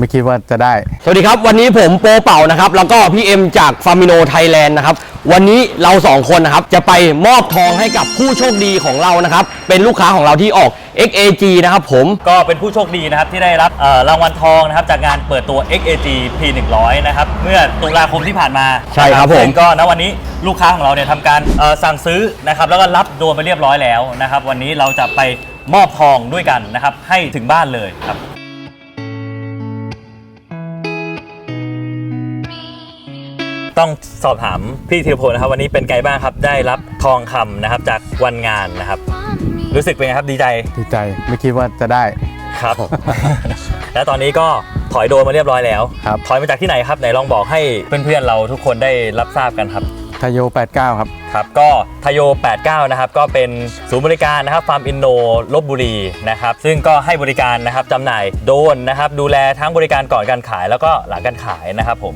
ไม่คิดว่าจะได้ สวัสดีครับ วันนี้ผมโปเป่านะครับ แล้วก็พี่เอ็มจากฟามิโนไทยแลนด์นะครับ วันนี้เราสองคนนะครับ จะไปมอบทองให้กับผู้โชคดีของเรานะครับ เป็นลูกค้าของเราที่ออก XAG นะครับผม ก็เป็นผู้โชคดีนะครับที่ได้รับเอ่อรางวัลทองนะครับจากงานเปิดตัว XAG P100 นะครับเมื่อตุลาคมที่ผ่านมาใช่ครับนะผม ซึ่งก็ณวันนี้ลูกค้าของเราเนี่ยทำการเอ่อสั่งซื้อนะครับแล้วก็รับโดนไปเรียบร้อยแล้วนะครับวันนี้เราจะไปมอบทองด้วยกันนะครับให้ถึงบ้านเลยครับ ต้องสอบถามพี่ธีรพลนะครับวันนี้เป็นไงบ้างครับได้รับทองคำนะครับจากวันงานนะครับ รู้สึกเป็นไงครับดีใจดีใจไม่คิดว่าจะได้ครับ และตอนนี้ก็ถอยโดนมาเรียบร้อยแล้ว ครับถอยมาจากที่ไหนครับไหนลองบอกให้เพื่อนๆเราทุกคนได้รับทราบกันครับ ทโย89 ครับ ครับก็ทโย 89 นะครับ ก็เป็นศูนย์บริการนะครับฟาร์มอินโนลบบุรีนะครับ ซึ่งก็ให้บริการนะครับจำหน่ายโดรนนะครับ ดูแลทั้งบริการก่อนการขายแล้วก็หลังการขายนะครับผม